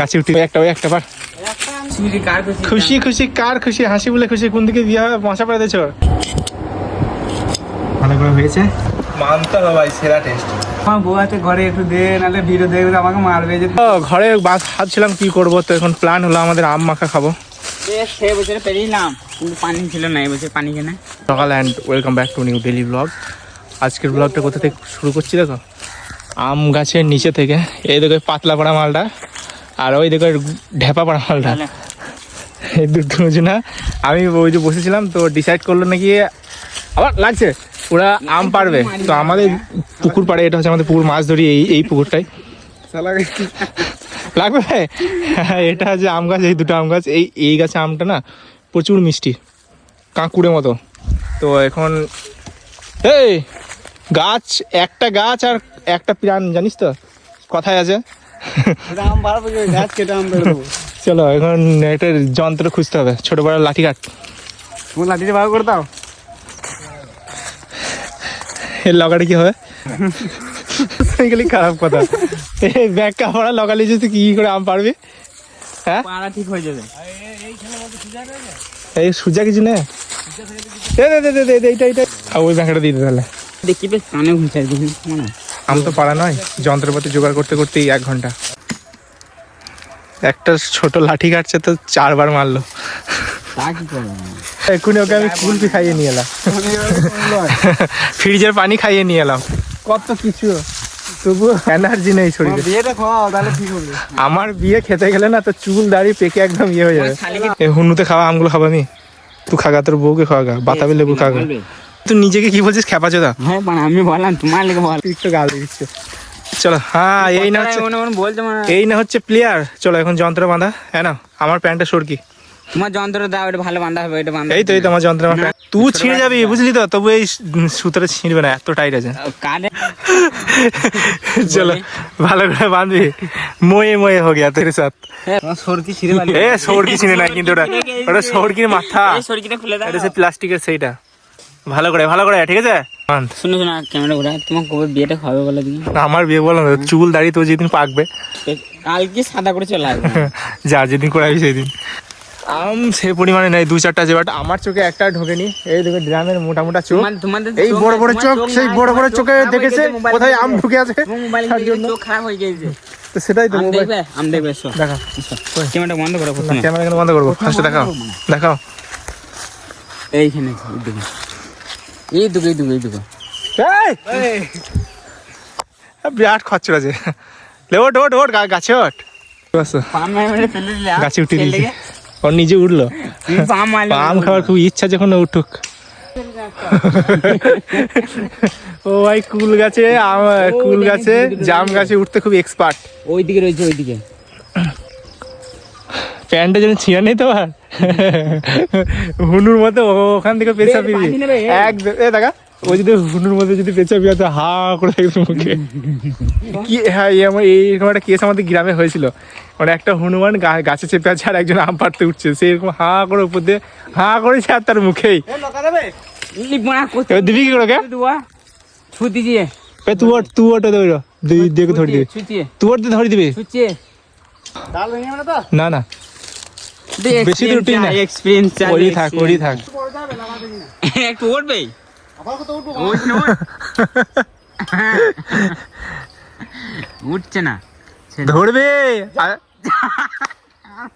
গাছে উঠি একটা ওই একটা বার খুশি? খুশি কার খুশি? হাসি বলে খুশি কোন দিকে বিয়ে হবে মশা পড়ে দিয়েছ? ভালো করে হয়েছে। মানতে হবে ভাই সেরা টেস্ট আমার বউ আছে ঘরে একটু দে নাহলে ভিডিও দেখবে আমাকে মারবে যে ঘরে বাস ভাবছিলাম কি করব তো এখন প্ল্যান হলো আমাদের আম মাখা খাব। সে বছরে পেরিয়েলাম কিন্তু পানি ছিল না এবছর পানি কেনে সকাল and welcome back to new daily blog আজকের ব্লগটা কোথা থেকে শুরু করছি দেখো? আম গাছের নিচে থেকে এই দেখো পাতলা পড়া মালটা আর ওই দেখো ঢেপা পড়া মালটা। এই দুটো না? আমি ওই যে বসেছিলাম তো ডিসাইড করল নাকি আবার লাগছে ওরা আম পারবে। তো আমাদের পুকুর পাড়ে এটা হচ্ছে আমাদের পুকুর মাছ ধরি এই এই পুকুরটাই। লাগবে ভাই? হ্যাঁ, এটা হচ্ছে আম গাছ এই দুটো আম গাছ এই এই গাছে আমটা না প্রচুর মিষ্টি কাঁকুড়ের মতো। তো এখন এই গাছ একটা গাছ আর একটা প্রাণ জানিস তো? কথায় আছে। কেটে চলো এখন একটা যন্ত্র খুঁজতে হবে ছোট বড় লাঠি কাঠ তুমি লাঠিটা বার করে দাও। এর লগাটা কি হবে? সেইগুলি খারাপ কথা। এই ব্যাগ কাপড়া লগালে যে তুই কি করে আম পারবি হ্যাঁ? পাড়া ঠিক হয়ে যাবে। এই সুজা কিছু নেই দে দে দে দে এইটা এইটা। ওই ব্যাগটা দিয়ে দে তাহলে। দেখি বেশ কানে ঘুরছে আম তো পারা নয় যন্ত্রপাতি জোগাড় করতে করতেই এক ঘণ্টা। একটা ছোট লাঠি কাটছে তো চারবার মারলো। এক্ষুনি ওকে আমি কুলপি খাইয়ে নিয়ে এলাম। ফ্রিজের পানি খাইয়ে নিয়ে এলাম। কত কিছু। তবু এনার্জি নেই শরীরে। বিয়েটা খাওয়াও তাহলে ঠিক হবে আমার বিয়ে খেতে গেলে না তো চুল দাড়ি পেকে একদম ইয়ে হয়ে যাবে। হুনুতে খাওয়া আমগুলো খাব আমি? তুই খাগা তোর বউকে খাওয়াগা বাতাবি লেবু খাগা? তুই নিজেকে কি বলছিস? খেপা চোদা হ্যাঁ মানে আমি বললাম তোমার লেগে বল। তুই একটু গাল দিচ্ছে। চলো হ্যাঁ এই না হচ্ছে মনে। এই না হচ্ছে প্লেয়ার চলো এখন যন্ত্র বাঁধা। হ্যাঁ না আমার প্যান্টটা সরকি। তোমার যন্ত্র দাও এটা ভালো বান্ধা হবে এটা বান্ধা এই তো এই তো আমার যন্ত্র আমার তুই ছিঁড়ে যাবি বুঝলি তো? তবু এই সুতোটা ছিঁড়বে না এত টাইট আছে। কানে চলো ভালো করে বাঁধবি। ময়ে ময়ে হো গিয়া তেরে সাথ। তোমার সরকি ছিঁড়ে এ সরকি ছিঁড়ে নাই কিন্তু ওটা। ওটা সরকির মাথা। সরকিটা খুলে দাও। এটা সে প্লাস্টিকের সেইটা। ভালো করে ভালো করে ঠিক আছে? বাঁধ। শুনো শোনো ক্যামেরা ঘুরা তোমার কবে বিয়েটা খাবে বলে দিই আমার বিয়ে বলো না চুল দাড়ি তো যেদিন পাকবে। কালকে সাদা করে চলে আসবে। যা যেদিন করাবি সেদিন। আম সে পরিমাণে নেই দু চারটা আছে বাট আমার চোখে একটা ঢোকেনি। এই দেখো ড্রামের মোটা মোটা চোখ। এই বড় বড় চোখ সেই বড় বড় চোখে দেখেছে কোথায় আম ঢুকে আছে চোখ খারাপ হয়ে গেছে। তো সেটাই তো আম মোবাইল। দেখবে আম দেখবে এসো ক্যামেরাটা বন্ধ করো ক্যামেরা বন্ধ করব? ফার্স্টে দেখাও। দেখাও। এইখানে এই দুটো এই দুটো এই এই! বিরাট খরচর আছে। লে ওট ওট ওট গাছে ওট গাছে উঠে দিয়েছে। গিয়ে ও নিজে উঠল। পাম আম খাওয়ার খুব ইচ্ছা যখন উঠুক। ও ভাই কুল গাছে আম কুল গাছে জাম গাছে উঠতে খুব এক্সপার্ট ওইদিকে রয়েছে ওইদিকে। প্যান্টটা যেন ছিঁড়ে নেই তো আর? হুনুর মতো ও- ওখান থেকে পেঁচা বে, পিবি পানি এক এ দেখা। ও যদি হুনুর মধ্যে যদি পেঁচা পিয়া তো হা করে থাকবে মুখে কি হ্যাঁ এই আমার এইরকম একটা কেস আমাদের গ্রামে হয়েছিল। মানে একটা হনুমান গা- গাছে চেপে আছে আর একজন আম পাড়তে উঠছে। সে এরকম হা করে উপর দিয়ে হা করেছে আর তার মুখেই। দিবি? কি করে ছুটি দিয়ে। তুই ওট তুই ওটা ধরো দিকে ধরে দিবি। তুই ওট দিয়ে। ধরে দিবি না না। বেশি উঠিস না। এক্সপেরিয়েন্স চাই ওরই থাক ওরই থাক। একটু উঠবে? উঠছে না। ধরবে।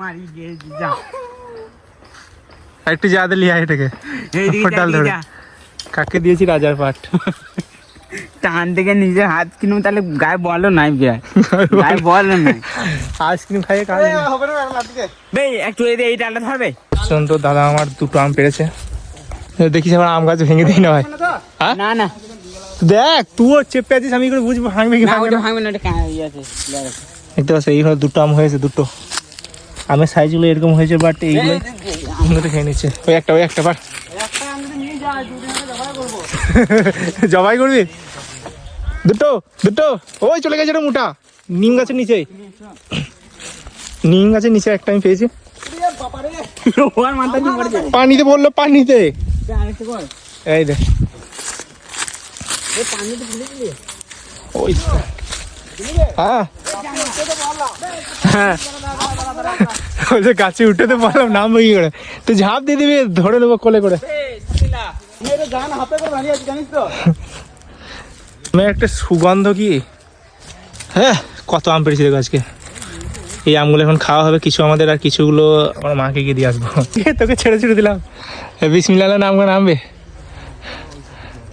মারি গেছি যা। একটু যাদের লিয়া এটাকে। এইদিকে ধরে। কাকে দিয়েছি রাজার পাট। টান থেকে নিজের হাত কিনুম তাহলে গায়ে বলো নাই গায়ে বলো নাই। আইসক্রিম খাইয়ে কাজ বেই একটু এই এই ডালটা ধরবে? শোন তো দাদা আমার দুটো আম পেরেছে। দেখিস আবার আম গাছ ভেঙে দিই না ভাই? না না দেখ তুইও চেপে আছিস আমি করে বুঝব ভাঙবে কি না ভাঙবে না। ভাঙবে না ওটা কা- ইয়ে আছে দেখতে পাচ্ছ এইভাবে দুটো আম হয়েছে দুটো। আমের সাইজগুলো এরকম হয়েছে বাট এইগুলো এগুলো খেয়ে নিচ্ছে। ওই একটা ওই একটা বার জবাই করবি? দুটো দুটো। ওই চলে গেছে মোটা। নিম গাছের নিচে। নিম গাছের নিচে একটা আমি পেয়েছি। পানিতে বলল পানিতে। এই দেখ। ওই হ্যাঁ। হ্যাঁ। ওই যে গাছে উঠে তো বললাম নামবো কি করে তুই ঝাঁপ দিয়ে দিবি ধরে নেব কোলে করে। আমি একটা সুগন্ধ কি? হ্যাঁ কত আম পেরেছি দেখো আজকে। এই আমগুলো এখন খাওয়া হবে কিছু আমাদের আর কিছুগুলো আমার মাকে গিয়ে দিয়ে আসব। তোকে ছেড়ে ছেড়ে দিলাম। বিসমিল্লা নাম নামবে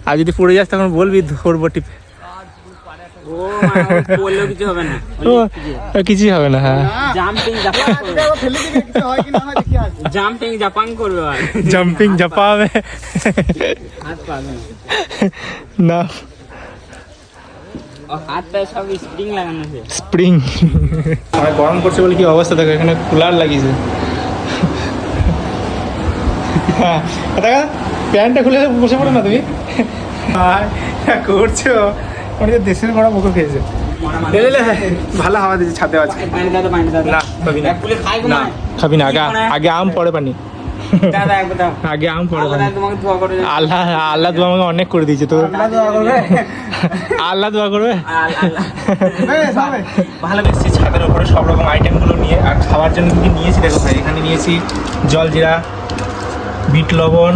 আর যদি পড়ে যাস তখন বলবি ধরবো টিপে। কিছু হবে না। ও, আর কিছুই হবে না হ্যাঁ। জাম্পিং জাপাং করবে। জাম্পিং না। স্প্রিং লাগানো আমার গরম করছে বলে কি অবস্থা? দেখো এখানে কুলার লাগিয়েছে। হ্যাঁ দেখা প্যান্টটা খুলে বসে পড়ো না তুমি। আর করছ মনে দেশের বড় মুখো খেয়েছে। লে, লে, ভালো হাওয়া দিচ্ছে ছাদে আছে। না খাবি না। আগে আগে আম পরে পানি। আগে আম পরে আল্লাহ। আল্লাহ আল্লাহ দোয়া আমাকে অনেক করে দিয়েছে তো। আল্লাহ দোয়া করবে। ভালো বেশি ছাদের উপরে সব রকম আইটেমগুলো নিয়ে আর খাওয়ার জন্য কি নিয়েছি দেখো ভাই এখানে নিয়েছি জলজিরা বিট লবণ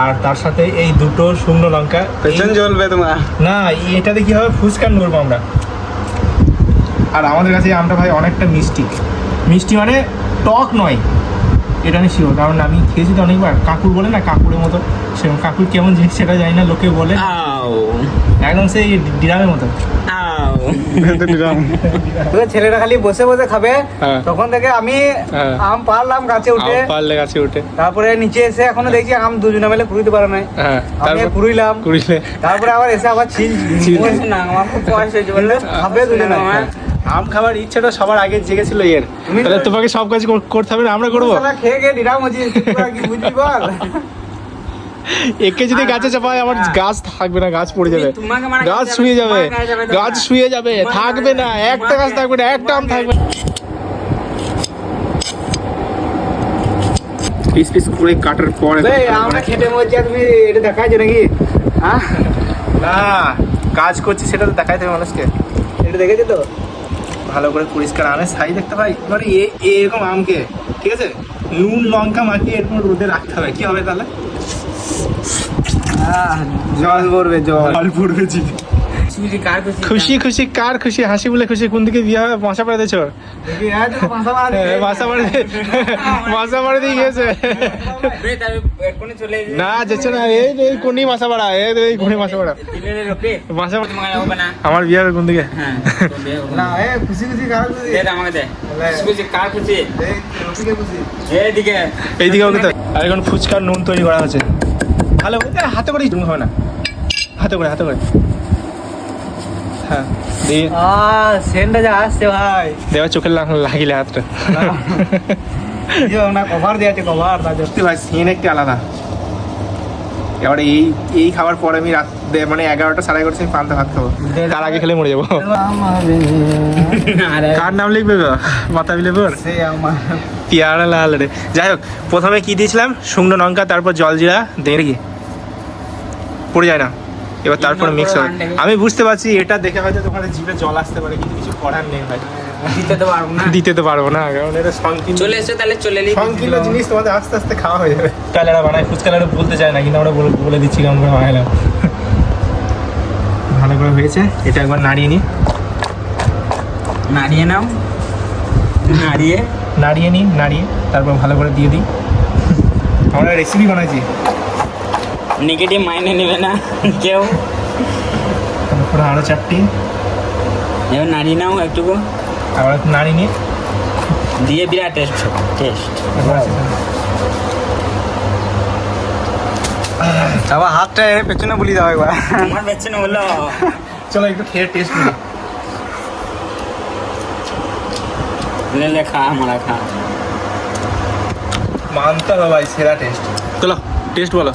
আর তার সাথে এই দুটো শুকনো লঙ্কা। পেছন জ্বলবে তোমার। না এটাতে কি হবে? ফুচকান করব আমরা। আর আমাদের কাছে আমটা ভাই অনেকটা মিষ্টি। মিষ্টি মানে টক নয়। এটা আমি শিওর কারণ আমি খেয়েছি তো অনেকবার। কাকুর বলে না কাকুরের মতো। সেরকম কাকুর কেমন জিনিস সেটা জানি না লোকে বলে। একদম সেই ডিরামের মতো। ছেলেরা খালি বসে বসে খাবে। হ্যাঁ। তখন থেকে আমি হ্যাঁ। আম পারলাম গাছে উঠে। আম পারলে গাছে উঠে। তারপরে নিচে এসে এখনও দেখছি আম দুজনে মিলে কুড়িতে পারে নাই। হ্যাঁ আমি কুড়িলাম। কুড়িলে। তারপরে আবার এসে আবার ছিল। না আমার খুব বয়স হয়েছে। খাবে দুজনে। আমার আম খাবার ইচ্ছাটা সবার আগে জেগেছিল এর তাহলে তোমাকে সব কাজ করতে হবে না আমরা করব। খেয়ে খেয়ে ডিরাম হচ্ছে বুঝবি বল? একে যদি গাছে চাপায় আমার গাছ থাকবে না গাছ পড়ে যাবে। গাছ শুয়ে যাবে, গাছ শুয়ে যাবে থাকবে না একটা গাছ থাকবে না একটা আম থাকবে। পিস পিস করে কাটার পরে আমরা খেতে আর তুমি এটা দেখাচ্ছ নাকি? হ্যাঁ? না কাজ করছি সেটা তো দেখাই দেবে মানুষকে। এটা দেখেছ তো? ভালো করে পরিষ্কার আমের সাইজ দেখতে পাই। এবারে এ এরকম আমকে ঠিক আছে? নুন লঙ্কা মাখিয়ে এরকম রোদে রাখতে হবে। কি হবে তাহলে? জল পড়বে জল। জল পড়বে জিভে। খুশি কার খুশি? খুশি খুশি কার খুশি? হাসি বলে খুশি কোন দিকে বিয়ে হবে মশা পড়ে দিয়েছ? হ্যাঁ, মশা পড়ে মশা পড়ে দিয়ে চলে এসে। না যাচ্ছে না। এই এই কোনি মাসা পাড়া? এই এই কোনি মাসা পাড়া? মাসা আমার বিয়ে হবে কোন দিকে? হ্যাঁ না। এ খুশি খুশি কার খুশি? দে আমাকে দে। খুশি কার খুশি? এই রফিকে খুশি। এইদিকে। এইদিকে ওকে আর এখন ফুচকার নুন তৈরি করা হচ্ছে। ভালো হাতে করে নুন হবে না হাতে করে হাতে করে। হ্যাঁ দিয়ে আহ সেন্টটা যা আসছে ভাই। দেওয়া চোখে লাগিলে হাতটা। না কভার দিয়েছে কভার সত্যি ভাই সিন একটি আলাদা। এবারে এই এই খাবার পরে আমি রাত মানে এগারোটা সাড়ে এগারোটা আমি পান্তা ভাত খাব। তার আগে খেলে মরে যাব। আরে। কার নাম লিখবে গো? মাথা বিলেবর পিয়ারা লাল রে। যাই হোক প্রথমে কি দিয়েছিলাম? শুকনো লঙ্কা তারপর জল জিরা দিয়ে কি পড়ে যায় না। এবার তারপরে মিক্স হবে আমি বুঝতে পারছি এটা দেখে হয়তো তোমাদের জিভে জল আসতে পারে কিন্তু কিছু করার নেই ভাই। দিতে তো পারব না। দিতে তো পারব না কারণ এটা সংকীর্ণ চলে এসো তাহলে চলে এলি সংকীর্ণ জিনিস তোমাদের আস্তে আস্তে খাওয়া হয়ে যাবে। কালেরা বানায় ফুচকালেরা বলতে চায় না কিন্তু আমরা বলে বলে দিচ্ছি কেমন করে বানালাম ভালো করে হয়েছে এটা একবার নাড়িয়ে নিই। নাড়িয়ে নাও। নাড়িয়ে। নাড়িয়ে নিই নাড়িয়ে তারপর ভালো করে দিয়ে দিই। আমরা রেসিপি বানাইছি। নেগেটিভ মাইনে নেবে না। কেউ? তারপরে আরও চারটি। এবার নাড়িয়ে নাও একটুকু। আবার একটু নাড়িয়ে নিই দিয়ে বিরাট টেস্ট টেস্ট আবার হাতটা এর পেছনে বলি দাও একবার। আমার বেছে না হলো চলো একটু খেয়ে টেস্ট নিই লে লে খা আমরা খা। মানতে হবে ভাই সেরা টেস্ট চলো টেস্ট বলো।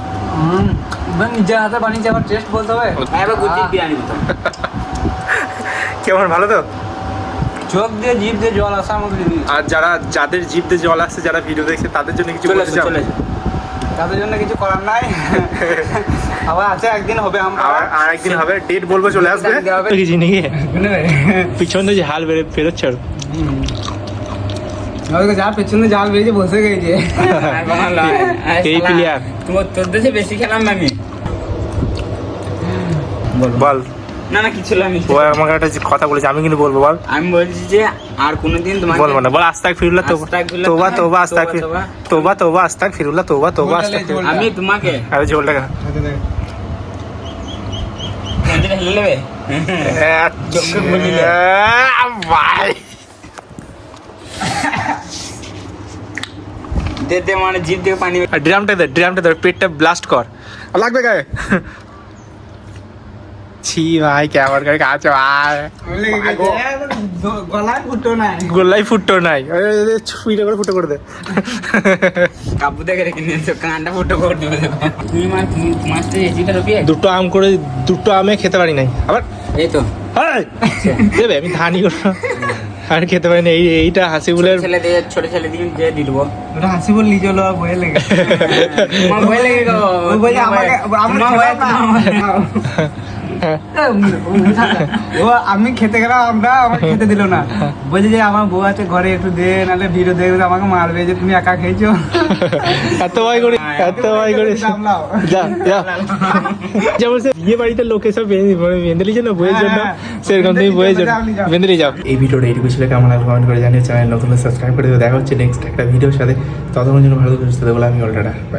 নিজের হাতে বানিয়েছে আবার টেস্ট বলতে হবে। এবার গুজি বিরিয়ানি কেমন ভালো তো? চোখ দিয়ে জিভ দিয়ে জল আসার মতো আর যারা যাদের জিভতে জল আসছে যারা ভিডিও দেখছে তাদের জন্য কিছু চলে বলতে চাও তাদের জন্য কিছু করার নাই। আবার আছে একদিন হবে আমরা। আর আর একদিন হবে। ডেট বলব চলে আসবে। কিছু নাকি? পিছনে যে হাল বেরো বেরোচ্ছে আর। যা পেছনে জাল বসে গেছে। এই প্লেয়ার তোমার তোর দেশে বেশি খেলাম আমি। বল। না না কিছু না আমি। ও আমাকে একটা কথা বলেছে আমি কিন্তু বলব বল। আমি বলছি যে আর কোনোদিন তোমাকে বলব না বল আস্তাক ফিরুল্লাহ তোবা তোবা আস্তাক তোবা। তোবা। তোবা আস্তাক ফিরুল্লাহ তোবা তোবা আস্তাক আমি তোমাকে। আরে ঝোলটা খা মন্দিরে হেলে নেবে? ভাই। দে দে মানে জিভ দিয়ে পানি আর ড্রামটা দে ড্রামটা দে পেটটা ব্লাস্ট কর। লাগবে গায়ে? ছি ভাই কেমন করে কাছে ভাই? লেগে গলায় ফুটো নাই। গোল্লাই ফুটো নাই। ছুইটা করে ফুটো করে দে। কাপু দেখে রেখে নিয়েছো কানটা ফুটো করে দেবে তুমি মানে মাছটা এসিটা দুটো আম করে দুটো আমে খেতে পারি নাই। আবার এই তো! দেবে আমি ধানি করব আর খেতে পারি না। এই এইটা হাসি বলে ছেলে দিয়ে ছোট ছেলে দিয়ে দিয়ে দেবো ওটা হাসি বল নিজে হলো বয়ে লেগে। তোমার ভয় লেগে গো। ওই বলছে আমাকে আমরা ভয় ও আমি খেতে গেলাম আমরা আমাকে খেতে দিল না। বলছে যে আমার বউ আছে ঘরে একটু দে নাহলে ভিডিও দেখবে আমাকে মারবে যে তুমি একা খেয়েছো? এত ভয় করি এত করি। যা যা। যেমন বিয়ে বাড়িতে লোকে সব বেঁধে বইয়ের জন্য হ্যাঁ, সেরকম তুমি বইয়ের জন্য বেঁধে যাও। এই ভিডিওটা এইটুকু ছিল কেমন লাগল কমেন্ট করে জানিয়ে চ্যানেল নতুন সাবস্ক্রাইব করে দিও। দেখা হচ্ছে নেক্সট একটা ভিডিওর সাথে। ততক্ষণ জন্য ভালো করে সুস্থ আমি বাই